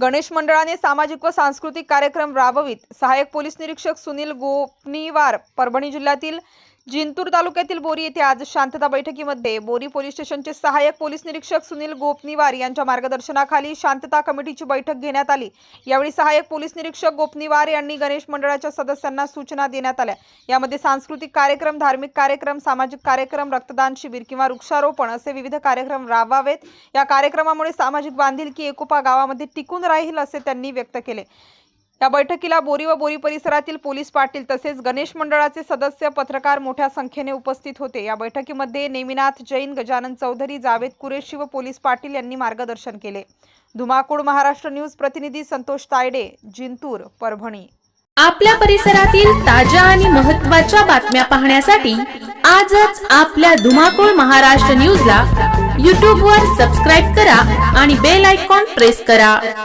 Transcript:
गणेश मंडळाने सामाजिक व सांस्कृतिक कार्यक्रम राबवित. सहाय्यक पोलीस निरीक्षक सुनील गोपनीवार परभणी जिल्ह्यातील जिंतूर तालुक्यातील बोरी येथे आज शांतता बैठकीमध्ये बोरी पोलीस स्टेशनचे सहाय्यक पोलीस निरीक्षक सुनील गोपनीवार यांच्या मार्गदर्शनाखाली शांतता कमिटीची बैठक घेण्यात आली. यावेळी सहाय्यक पोलीस निरीक्षक गोपनीवार यांनी गणेश मंडळाच्या सदस्यांना सूचना देण्यात आल्या. यामध्ये सांस्कृतिक कार्यक्रम धार्मिक कार्यक्रम सामाजिक कार्यक्रम रक्तदान शिबिर किंवा वृक्षारोपण असे विविध कार्यक्रम राबवावेत. या कार्यक्रमामुळे सामाजिक बांधिलकी एकोपा गावामध्ये टिकून राहील असे त्यांनी व्यक्त केले. या बैठकीला बोरी व बोरी परिसरातील पोलीस पाटील तसेच गणेश मंडळाचे सदस्य पत्रकार मोठ्या संख्येने उपस्थित होते. या बैठकीमध्ये नेमिनाथ जैन गजानन चौधरी जावेद कुरेशी व पोलीस पाटील यांनी मार्गदर्शन केले. धुमाकूळ महाराष्ट्र न्यूज प्रतिनिधी संतोष तायडे जिंतूर परभणी. आपल्या परिसरातील ताज्या आणि महत्त्वाच्या बातम्या पाहण्यासाठी आजच आपल्या धुमाकूळ महाराष्ट्र न्यूजला यूट्यूबवर सबस्क्राईब करा आणि बेल आयकॉन प्रेस करा.